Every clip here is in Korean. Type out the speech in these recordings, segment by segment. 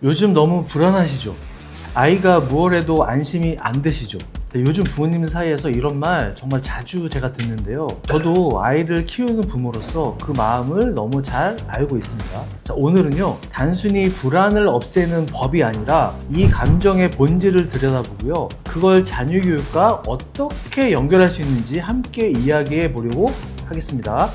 요즘 너무 불안하시죠? 아이가 무얼 해도 안심이 안 되시죠? 네, 요즘 부모님 사이에서 이런 말 정말 자주 제가 듣는데요. 저도 아이를 키우는 부모로서 그 마음을 너무 잘 알고 있습니다. 자, 오늘은요, 단순히 불안을 없애는 법이 아니라 이 감정의 본질을 들여다보고요. 그걸 자녀 교육과 어떻게 연결할 수 있는지 함께 이야기해 보려고 하겠습니다.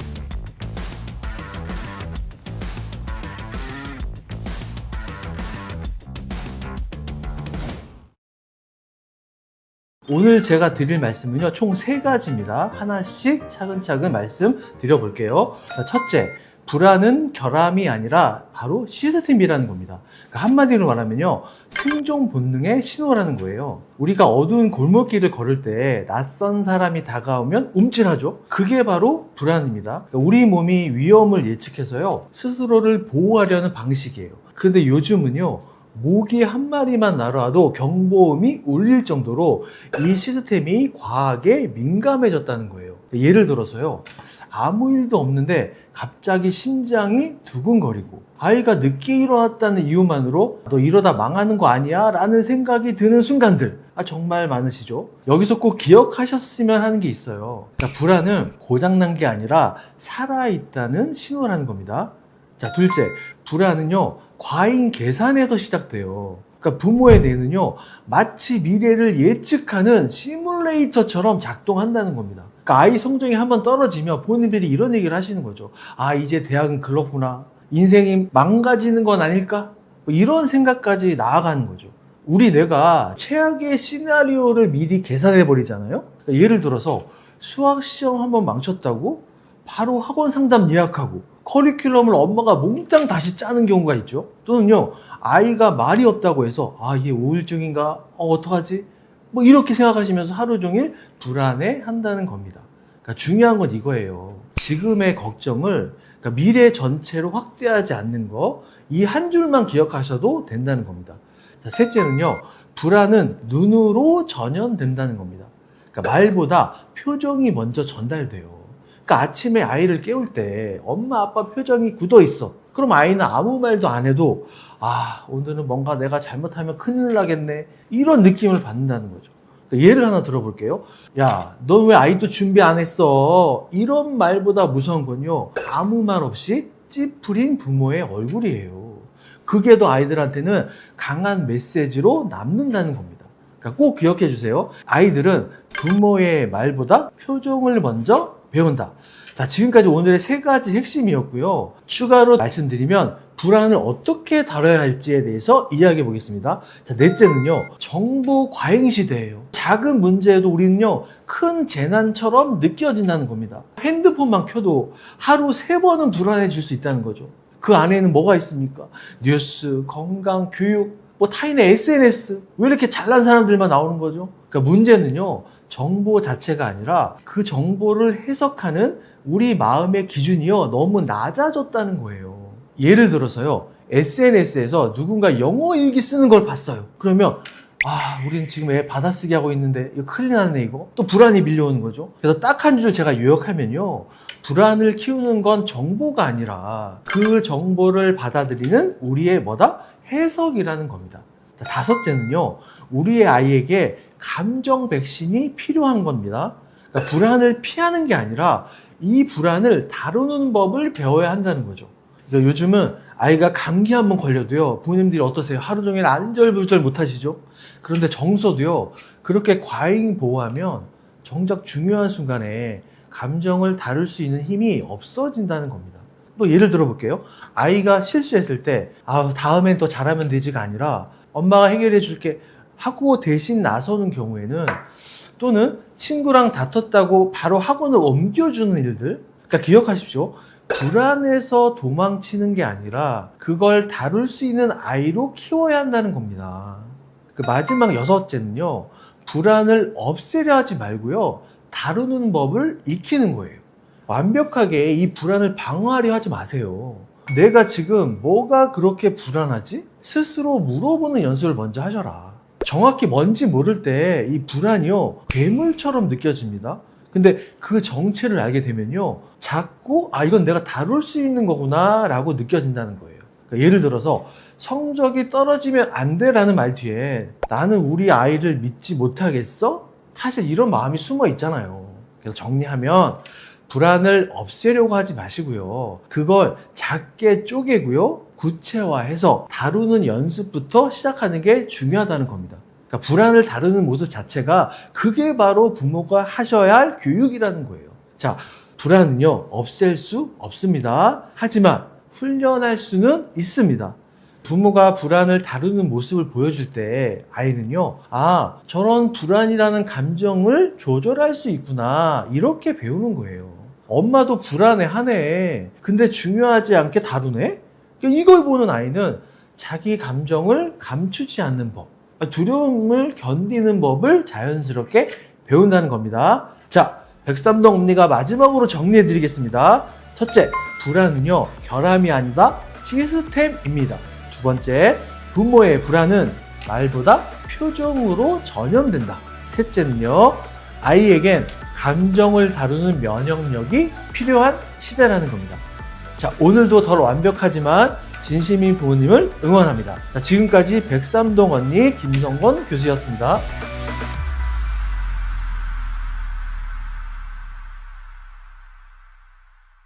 오늘 제가 드릴 말씀은요, 총 세 가지입니다. 하나씩 차근차근 말씀 드려볼게요. 자, 첫째, 불안은 결함이 아니라 바로 시스템이라는 겁니다. 그러니까 한마디로 말하면요, 생존 본능의 신호라는 거예요. 우리가 어두운 골목길을 걸을 때 낯선 사람이 다가오면 움찔하죠? 그게 바로 불안입니다. 그러니까 우리 몸이 위험을 예측해서요, 스스로를 보호하려는 방식이에요. 근데 요즘은요, 모기 한 마리만 날아와도 경보음이 울릴 정도로 이 시스템이 과하게 민감해졌다는 거예요. 예를 들어서요. 아무 일도 없는데 갑자기 심장이 두근거리고 아이가 늦게 일어났다는 이유만으로 너 이러다 망하는 거 아니야? 라는 생각이 드는 순간들. 아, 정말 많으시죠? 여기서 꼭 기억하셨으면 하는 게 있어요. 그러니까 불안은 고장난 게 아니라 살아있다는 신호라는 겁니다. 자, 둘째, 불안은요, 과잉 계산에서 시작돼요. 그러니까 부모의 뇌는요, 마치 미래를 예측하는 시뮬레이터처럼 작동한다는 겁니다. 그러니까 아이 성적이 한번 떨어지면 부모님들이 이런 얘기를 하시는 거죠. 아, 이제 대학은 글렀구나. 인생이 망가지는 건 아닐까? 뭐 이런 생각까지 나아가는 거죠. 우리 뇌가 최악의 시나리오를 미리 계산해 버리잖아요. 그러니까 예를 들어서 수학 시험 한번 망쳤다고 바로 학원 상담 예약하고 커리큘럼을 엄마가 몽땅 다시 짜는 경우가 있죠. 또는요, 아이가 말이 없다고 해서, 아, 얘 우울증인가? 어, 어떡하지? 뭐 이렇게 생각하시면서 하루 종일 불안해 한다는 겁니다. 그러니까 중요한 건 이거예요. 지금의 걱정을 그러니까 미래 전체로 확대하지 않는 거, 이 한 줄만 기억하셔도 된다는 겁니다. 자, 셋째는요, 불안은 눈으로 전염된다는 겁니다. 그러니까 말보다 표정이 먼저 전달돼요. 그러니까 아침에 아이를 깨울 때 엄마 아빠 표정이 굳어 있어. 그럼 아이는 아무 말도 안 해도 아 오늘은 뭔가 내가 잘못하면 큰일 나겠네 이런 느낌을 받는다는 거죠. 그러니까 예를 하나 들어볼게요. 야, 넌 왜 아이도 준비 안 했어? 이런 말보다 무서운 건요. 아무 말 없이 찌푸린 부모의 얼굴이에요. 그게 더 아이들한테는 강한 메시지로 남는다는 겁니다. 그러니까 꼭 기억해 주세요. 아이들은 부모의 말보다 표정을 먼저 배운다. 자, 지금까지 오늘의 세 가지 핵심이었고요. 추가로 말씀드리면 불안을 어떻게 다뤄야 할지에 대해서 이야기해 보겠습니다. 자, 넷째는요. 정보 과잉 시대예요. 작은 문제에도 우리는요. 큰 재난처럼 느껴진다는 겁니다. 핸드폰만 켜도 하루 세 번은 불안해질 수 있다는 거죠. 그 안에는 뭐가 있습니까? 뉴스, 건강, 교육, 뭐 타인의 SNS 왜 이렇게 잘난 사람들만 나오는 거죠? 그러니까 문제는요 정보 자체가 아니라 그 정보를 해석하는 우리 마음의 기준이요 너무 낮아졌다는 거예요. 예를 들어서요 SNS에서 누군가 영어 일기 쓰는 걸 봤어요. 그러면 아, 우리는 지금 애 받아쓰기 하고 있는데 이거 큰일 나네 이거. 또 불안이 밀려오는 거죠. 그래서 딱 한 줄 제가 요약하면요. 불안을 키우는 건 정보가 아니라 그 정보를 받아들이는 우리의 뭐다? 해석이라는 겁니다. 자, 다섯째는요. 우리의 아이에게 감정 백신이 필요한 겁니다. 그러니까 불안을 피하는 게 아니라 이 불안을 다루는 법을 배워야 한다는 거죠. 그러니까 요즘은 아이가 감기 한번 걸려도요. 부모님들이 어떠세요? 하루 종일 안절부절 못 하시죠? 그런데 정서도요. 그렇게 과잉 보호하면 정작 중요한 순간에 감정을 다룰 수 있는 힘이 없어진다는 겁니다. 또 예를 들어 볼게요. 아이가 실수했을 때, 아, 다음엔 더 잘하면 되지가 아니라 엄마가 해결해 줄게 하고 대신 나서는 경우에는 또는 친구랑 다퉜다고 바로 학원을 옮겨주는 일들. 그러니까 기억하십시오. 불안해서 도망치는 게 아니라 그걸 다룰 수 있는 아이로 키워야 한다는 겁니다. 그 마지막 여섯째는요. 불안을 없애려 하지 말고요. 다루는 법을 익히는 거예요. 완벽하게 이 불안을 방어하려 하지 마세요. 내가 지금 뭐가 그렇게 불안하지? 스스로 물어보는 연습을 먼저 하셔라. 정확히 뭔지 모를 때 이 불안이요. 괴물처럼 느껴집니다. 근데 그 정체를 알게 되면요. 자꾸, 아, 이건 내가 다룰 수 있는 거구나, 라고 느껴진다는 거예요. 그러니까 예를 들어서, 성적이 떨어지면 안 돼라는 말 뒤에 나는 우리 아이를 믿지 못하겠어? 사실 이런 마음이 숨어 있잖아요. 그래서 정리하면 불안을 없애려고 하지 마시고요. 그걸 작게 쪼개고요. 구체화해서 다루는 연습부터 시작하는 게 중요하다는 겁니다. 그러니까 불안을 다루는 모습 자체가 그게 바로 부모가 하셔야 할 교육이라는 거예요. 자, 불안은요, 없앨 수 없습니다. 하지만 훈련할 수는 있습니다. 부모가 불안을 다루는 모습을 보여줄 때 아이는요, 아, 저런 불안이라는 감정을 조절할 수 있구나. 이렇게 배우는 거예요. 엄마도 불안해 하네. 근데 중요하지 않게 다루네? 그러니까 이걸 보는 아이는 자기 감정을 감추지 않는 법, 두려움을 견디는 법을 자연스럽게 배운다는 겁니다. 자, 백삼동 엄니가 마지막으로 정리해 드리겠습니다. 첫째, 불안은요, 결함이 아니다 시스템입니다. 두 번째, 부모의 불안은 말보다 표정으로 전염된다. 셋째는요, 아이에겐 감정을 다루는 면역력이 필요한 시대라는 겁니다. 자, 오늘도 덜 완벽하지만 진심인 부모님을 응원합니다. 자, 지금까지 백삼동 언니 김성건 교수였습니다.